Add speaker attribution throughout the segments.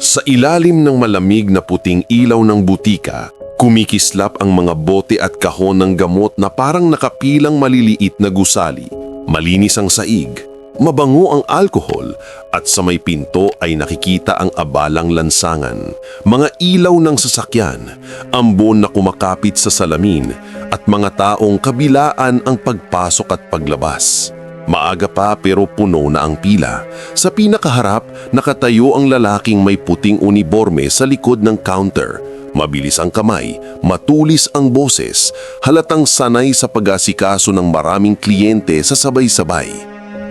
Speaker 1: Sa ilalim ng malamig na puting ilaw ng butika, kumikislap ang mga bote at kahon ng gamot na parang nakapilang maliliit na gusali. Malinis ang saig, mabango ang alkohol at sa may pinto ay nakikita ang abalang lansangan, mga ilaw ng sasakyan, ambon na kumakapit sa salamin at mga taong kabilaan ang pagpasok at paglabas. Maaga pa pero puno na ang pila. Sa pinakaharap, nakatayo ang lalaking may puting uniforme sa likod ng counter. Mabilis ang kamay, matulis ang boses, halatang sanay sa pag-asikaso ng maraming kliyente sa sabay-sabay.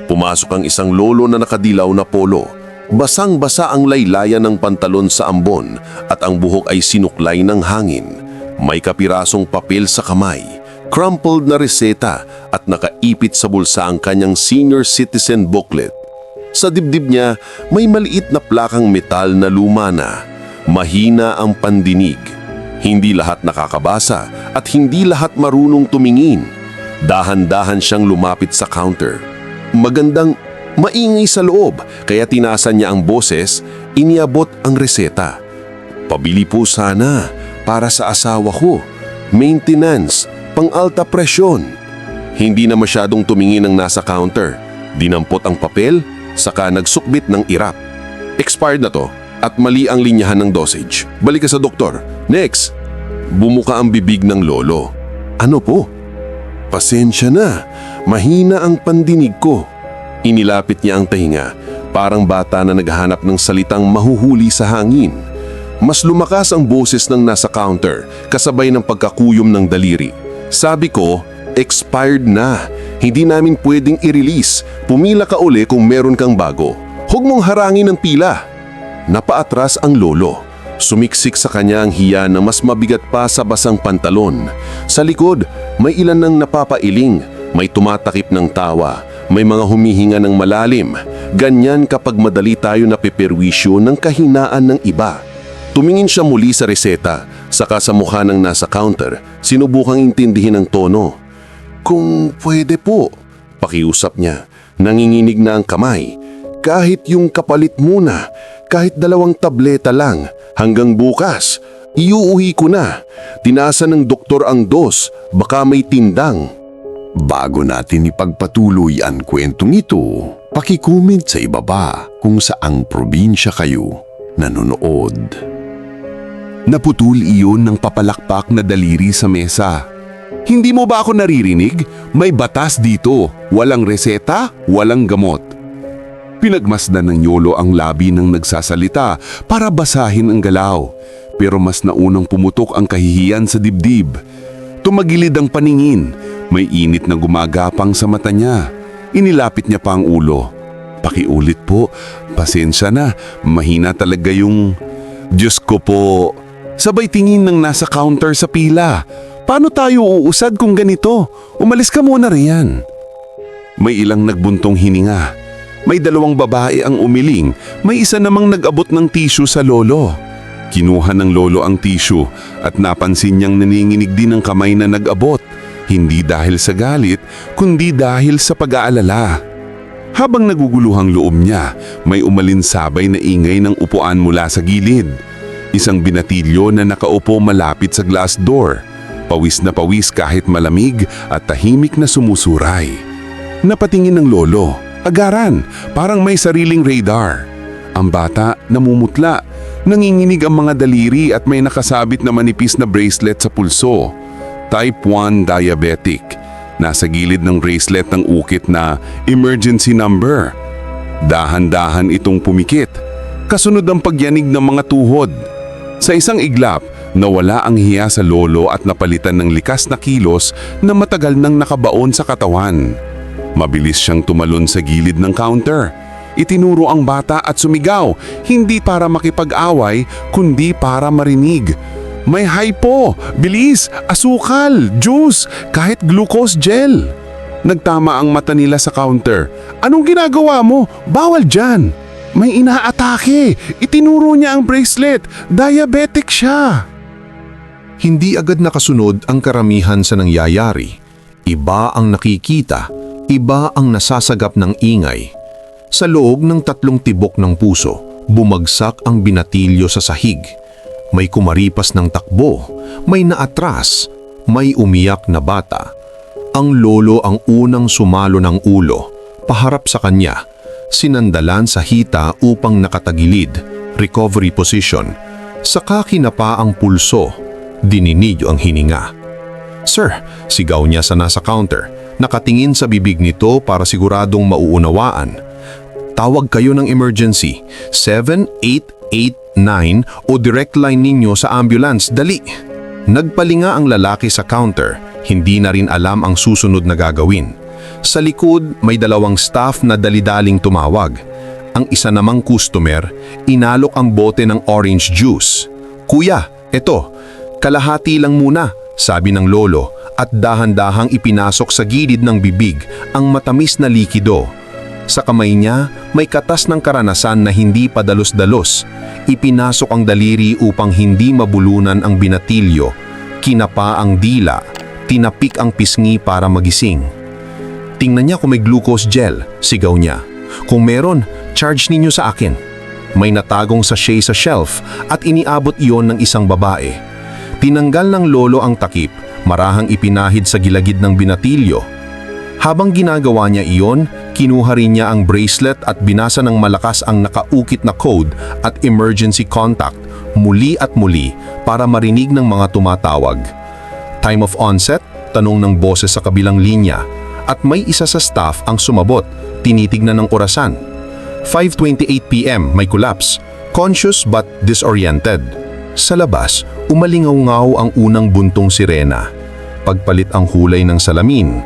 Speaker 1: Pumasok ang isang lolo na nakadilaw na polo. Basang-basa ang laylayan ng pantalon sa ambon at ang buhok ay sinuklay ng hangin. May kapirasong papel sa kamay crumpled na reseta at nakaipit sa bulsa ang kanyang senior citizen booklet. Sa dibdib niya, may maliit na plakang metal na luma na. Mahina ang pandinig. Hindi lahat nakakabasa at hindi lahat marunong tumingin. Dahan-dahan siyang lumapit sa counter. Magandang maingay sa loob kaya tinasan niya ang boses, iniabot ang reseta. Pabili po sana para sa asawa ko. Maintenance, pang-alta presyon. Hindi na masyadong tumingin ang nasa counter. Dinampot ang papel, saka nagsukbit ng irap. Expired na to at mali ang linyahan ng dosage. Balik ka sa doktor. Next! Bumuka ang bibig ng lolo. Ano po? Pasensya na. Mahina ang pandinig ko. Inilapit niya ang tahinga, parang bata na naghahanap ng salitang mahuhuli sa hangin. Mas lumakas ang boses ng nasa counter, kasabay ng pagkakuyom ng daliri. Sabi ko, expired na. Hindi namin pwedeng i-release. Pumila ka uli kung meron kang bago. Huwag mong harangin ang pila. Napaatras ang lolo. Sumiksik sa kanya ang hiya na mas mabigat pa sa basang pantalon. Sa likod, may ilan ng napapailing, may tumatakip ng tawa, may mga humihinga ng malalim. Ganyan kapag madali tayo napiperwisyo ng kahinaan ng iba. Tumingin siya muli sa reseta, saka sa mukha ng nasa counter, sinubukang intindihin ang tono. Kung pwede po, pakiusap niya. Nanginginig na ang kamay. Kahit yung kapalit muna, kahit dalawang tableta lang, hanggang bukas, iuuhi ko na. Tinasa ng doktor ang dos, baka may tindang.
Speaker 2: Bago natin ipagpatuloy ang kwentong ito, pakicomment sa ibaba kung saang probinsya kayo nanonood. Naputol iyon ng papalakpak na daliri sa mesa. Hindi mo ba ako naririnig? May batas dito. Walang reseta, walang gamot. Pinagmasdan ng Yolo ang labi ng nagsasalita para basahin ang galaw. Pero mas naunang pumutok ang kahihiyan sa dibdib. Tumagilid ang paningin. May init na gumagapang sa mata niya. Inilapit niya pa ang ulo. Pakiulit po, pasensya na, mahina talaga yung... Diyos ko po, sabay tingin ng nasa counter sa pila. Paano tayo uusad kung ganito? Umalis ka muna riyan. May ilang nagbuntong hininga. May dalawang babae ang umiling, may isa namang nag-abot ng tissue sa lolo. Kinuha ng lolo ang tissue at napansin niyang naninginig din ang kamay na nag-abot. Hindi dahil sa galit, kundi dahil sa pag-aalala. Habang naguguluhang loob niya, may umalinsabay na ingay ng upuan mula sa gilid. Isang binatilyo na nakaupo malapit sa glass door. Pawis na pawis kahit malamig at tahimik na sumusuray. Napatingin ng lolo, agaran, parang may sariling radar. Ang bata namumutla, nanginginig ang mga daliri at may nakasabit na manipis na bracelet sa pulso. Type 1 diabetic. Nasa gilid ng bracelet ng ukit na emergency number. Dahan-dahan itong pumikit. Kasunod ang pagyanig ng mga tuhod. Sa isang iglap, nawala ang hiya sa lolo at napalitan ng likas na kilos na matagal nang nakabaon sa katawan. Mabilis siyang tumalon sa gilid ng counter. Itinuro ang bata at sumigaw, hindi para makipag-away, kundi para marinig. May hypo, bilis, asukal, juice, kahit glucose gel. Nagtama ang mata nila sa counter. Anong ginagawa mo? Bawal dyan. May inaatake. Itinuro niya ang bracelet. Diabetic siya.
Speaker 3: Hindi agad nakasunod ang karamihan sa nangyayari. Iba ang nakikita, iba ang nasasagap ng ingay. Sa loob ng tatlong tibok ng puso, Bumagsak ang binatilyo sa sahig. May kumaripas ng takbo, may naatras, may umiyak na bata. Ang lolo ang unang sumalo ng ulo, paharap sa kanya, sinandalan sa hita upang nakatagilid, recovery position. Saka kinapa ang pulso, dininidyo ang hininga. Sir, sigaw niya sa nasa counter, nakatingin sa bibig nito para siguradong mauunawaan. Tawag kayo ng emergency, 7889 o direct line ninyo sa ambulance, dali. Nagpalinga ang lalaki sa counter, hindi na rin alam ang susunod na gagawin. Sa likod, may dalawang staff na dalidaling tumawag. Ang isa namang customer, inalok ang bote ng orange juice. Kuya, eto, kalahati lang muna, sabi ng lolo at dahan-dahang ipinasok sa gilid ng bibig ang matamis na likido. Sa kamay niya, may katas ng karanasan na hindi padalos-dalos. Ipinasok ang daliri upang hindi mabulunan ang binatilyo. Kinapa ang dila, tinapik ang pisngi para magising. Tingnan niya kung may glucose gel, sigaw niya. Kung meron, charge ninyo sa akin. May natagong sachet sa shelf at iniabot iyon ng isang babae. Tinanggal ng lolo ang takip, marahang ipinahid sa gilagid ng binatilyo. Habang ginagawa niya iyon, kinuha rin niya ang bracelet at binasa ng malakas ang nakaukit na code at emergency contact muli at muli para marinig ng mga tumatawag. Time of onset, tanong ng boses sa kabilang linya at may isa sa staff ang sumabot, tinitignan ng orasan. 5.28pm may collapse, conscious but disoriented. Sa labas, umalingaw-ngaw ang unang buntong sirena. Pagpalit ang hulay ng salamin,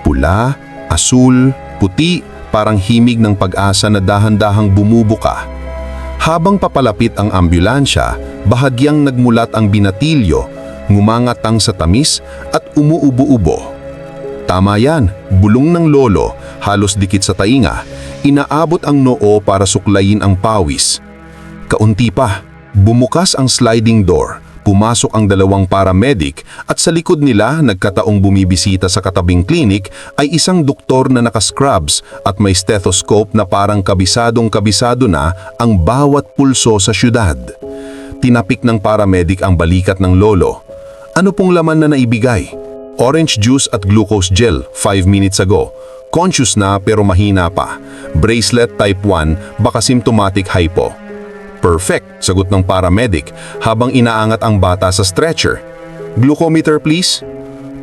Speaker 3: pula, asul, puti, parang himig ng pag-asa na dahan-dahang bumubuka. Habang papalapit ang ambulansya, bahagyang nagmulat ang binatilyo, ngumangatang sa tamis at umuubo-ubo. Tama yan, bulong ng lolo, halos dikit sa tainga, inaabot ang noo para suklayin ang pawis. Kaunti pa, bumukas ang sliding door, pumasok ang dalawang paramedic at sa likod nila nagkataong bumibisita sa katabing klinik ay isang doktor na nakascrubs at may stethoscope na parang kabisadong kabisado na ang bawat pulso sa syudad. Tinapik ng paramedic ang balikat ng lolo. Ano pong laman na naibigay? Orange juice at glucose gel 5 minutes ago. Conscious na pero mahina pa. Bracelet type 1 baka symptomatic hypo. Perfect, sagot ng paramedic habang inaangat ang bata sa stretcher. Glucometer please?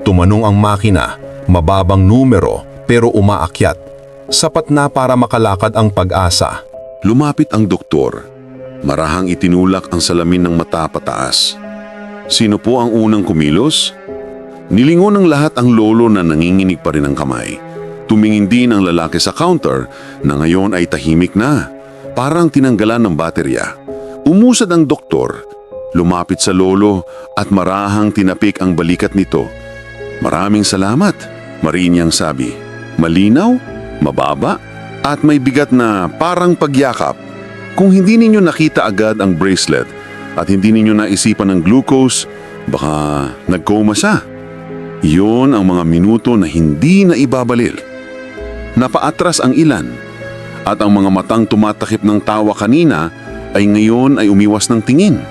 Speaker 3: Tumanong ang makina, mababang numero pero umaakyat. Sapat na para makalakad ang pag-asa.
Speaker 4: Lumapit ang doktor. Marahang itinulak ang salamin ng mata pataas. Sino po ang unang kumilos? Nilingon ng lahat ang lolo na nanginginig pa rin ang kamay. Tumingin din ang lalaki sa counter na ngayon ay tahimik na. Parang tinanggalan ng baterya. Umusad ang doktor. Lumapit sa lolo at marahang tinapik ang balikat nito. Maraming salamat, marinyang sabi. Malinaw, mababa, at may bigat na parang pagyakap. Kung hindi ninyo nakita agad ang bracelet at hindi ninyo naisipan ng glucose, baka nagkoma siya. Iyon ang mga minuto na hindi na ibabalil. Napaatras ang ilan at ang mga matang tumatakip ng tawa kanina ay ngayon ay umiwas ng tingin.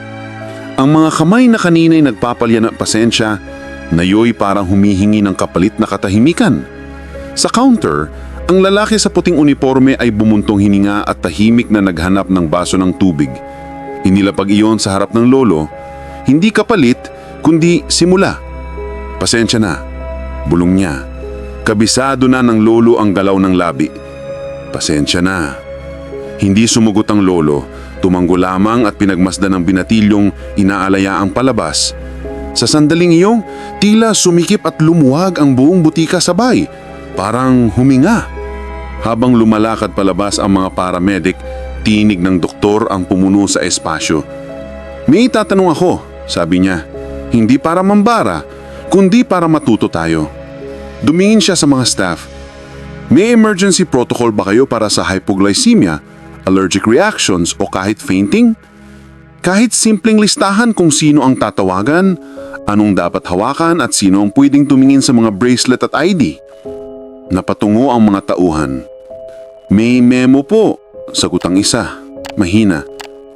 Speaker 4: Ang mga kamay na kanina'y nagpapalya ng pasensya, nayo'y parang humihingi ng kapalit na katahimikan. Sa counter, ang lalaki sa puting uniforme ay bumuntong hininga at tahimik na naghanap ng baso ng tubig. Inilapag iyon sa harap ng lolo, hindi kapalit kundi simula. Pasensya na, bulong niya. Kabisado na ng lolo ang galaw ng labi. Pasensya na. Hindi sumugot ang lolo, tumanggo lamang at pinagmasdan ng binatilyong inaalaya ang palabas. Sa sandaling iyong, tila sumikip at lumuwag ang buong butika sabay, parang huminga. Habang lumalakad palabas ang mga paramedic, tinig ng doktor ang pumuno sa espasyo. May itatanong ako, sabi niya, hindi para mambara, kundi para matuto tayo. Dumingin siya sa mga staff. May emergency protocol ba kayo para sa hypoglycemia, allergic reactions o kahit fainting? Kahit simpleng listahan kung sino ang tatawagan, anong dapat hawakan at sino ang pwedeng tumingin sa mga bracelet at ID. Napatungo ang mga tauhan. May memo po, sagot ang isa. Mahina.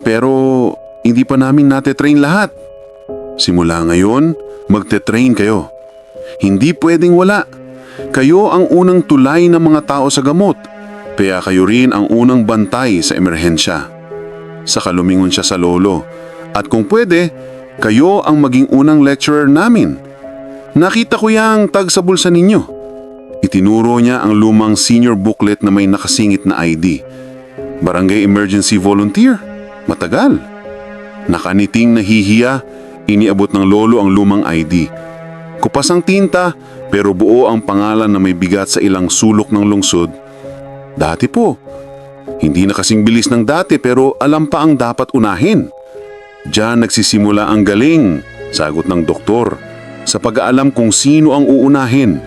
Speaker 4: Pero hindi pa namin nate-train lahat. Simula ngayon, magte-train kayo. Hindi pwedeng wala. Kayo ang unang tulay ng mga tao sa gamot. Kaya kayo rin ang unang bantay sa emerhensya. Saka lumingon siya sa lolo. At kung pwede, kayo ang maging unang lecturer namin. Nakita ko yang tag sa bulsa ninyo. Itinuro niya ang lumang senior booklet na may nakasingit na ID. Barangay Emergency Volunteer. Matagal. Nakaniting nahihiya, iniabot ng lolo ang lumang ID. Kupas ang tinta, pero buo ang pangalan na may bigat sa ilang sulok ng lungsod. Dati po. Hindi na kasing bilis ng dati pero alam pa ang dapat unahin. Diyan nagsisimula ang galing, sagot ng doktor, sa pag-aalam kung sino ang uunahin.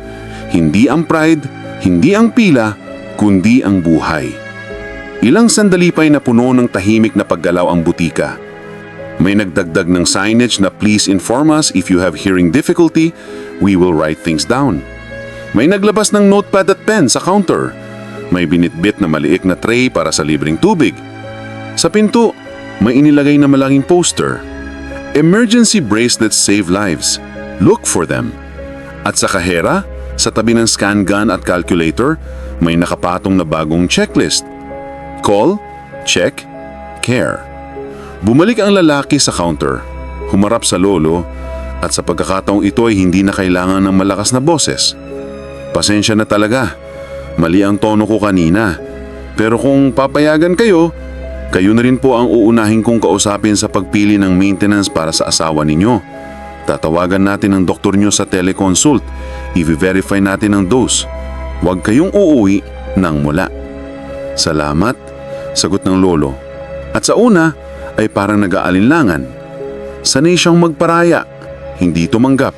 Speaker 4: Hindi ang pride, hindi ang pila, kundi ang buhay. Ilang sandali pa'y napuno ng tahimik na paggalaw ang butika. May nagdagdag ng signage na please inform us if you have hearing difficulty, we will write things down. May naglabas ng notepad at pen sa counter. May binitbit na maliik na tray para sa libreng tubig. Sa pinto, may inilagay na malaking poster. Emergency bracelets save lives. Look for them. At sa kahera, sa tabi ng scan gun at calculator, may nakapatong na bagong checklist. Call, check, care. Bumalik ang lalaki sa counter, humarap sa lolo, at sa pagkakataong ito ay hindi na kailangan ng malakas na boses. Pasensya na talaga, mali ang tono ko kanina. Pero kung papayagan kayo, kayo na rin po ang uunahin kong kausapin sa pagpili ng maintenance para sa asawa ninyo. Tatawagan natin ang doktor nyo sa teleconsult. I-verify natin ang dose. Huwag kayong uuwi nang mula. Salamat, sagot ng lolo. At sa una ay parang nag-aalinlangan. Sanay siyang magparaya, hindi tumanggap.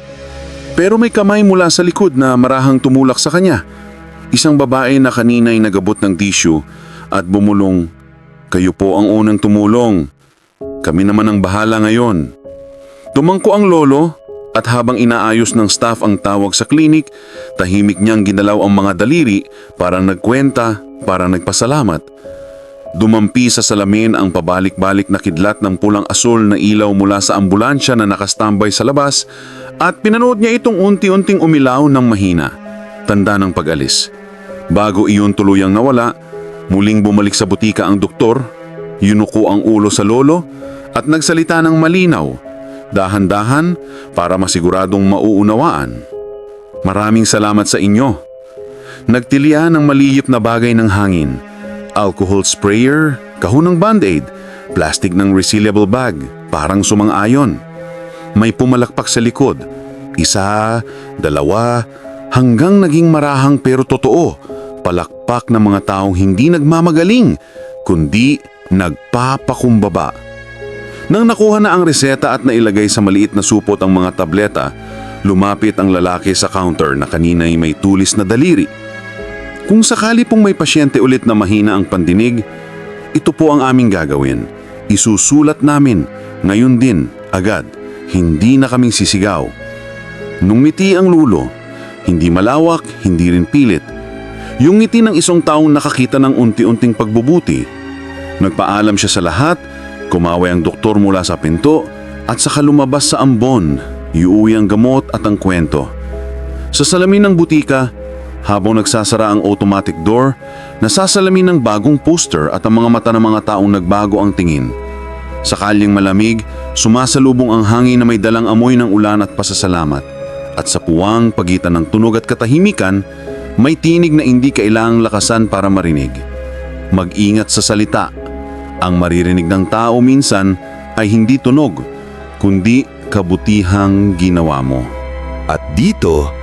Speaker 4: Pero may kamay mula sa likod na marahang tumulak sa kanya. Isang babae na kanina'y nagabot ng tissue at bumulong, Kayo po ang unang tumulong. Kami naman ang bahala ngayon. Tumangko ang lolo at habang inaayos ng staff ang tawag sa klinik, tahimik niyang ginalaw ang mga daliri parang nagkwenta, parang nagpasalamat. Dumampi sa salamin ang pabalik-balik na kidlat ng pulang asul na ilaw mula sa ambulansya na nakastambay sa labas at pinanood niya itong unti-unting umilaw ng mahina. Tanda ng pag-alis. Bago iyon tuluyang nawala, muling bumalik sa butika ang doktor, yunuko ang ulo sa lolo at nagsalita ng malinaw, dahan-dahan para masiguradong mauunawaan. Maraming salamat sa inyo. Nagtilian ng maliyip na bagay ng hangin. Alcohol sprayer, kahon ng band-aid, plastic ng resealable bag, parang sumang-ayon. May pumalakpak sa likod. Isa, dalawa, hanggang naging marahang pero totoo. Palakpak ng mga taong hindi nagmamagaling, kundi nagpapakumbaba. Nang nakuha na ang reseta at nailagay sa maliit na supot ang mga tableta, lumapit ang lalaki sa counter na kanina'y may tulis na daliri. Kung sakali pong may pasyente ulit na mahina ang pandinig, ito po ang aming gagawin. Isusulat namin, ngayon din, agad. Hindi na kaming sisigaw. Nung ngiti ang lulo, hindi malawak, hindi rin pilit. Yung ngiti ng isang taong nakakita ng unti-unting pagbubuti. Nagpaalam siya sa lahat, kumaway ang doktor mula sa pinto, at saka lumabas sa ambon, iuwi ang gamot at ang kwento. Sa salamin ng butika, habang nagsasara ang automatic door, nasasalamin ng bagong poster at ang mga mata ng mga taong nagbago ang tingin. Sa kalyeng malamig, sumasalubong ang hangin na may dalang amoy ng ulan at pasasalamat. At sa puwang pagitan ng tunog at katahimikan, may tinig na hindi kailangang lakasan para marinig. Mag-ingat sa salita. Ang maririnig ng tao minsan ay hindi tunog, kundi kabutihang ginawa mo.
Speaker 5: At dito,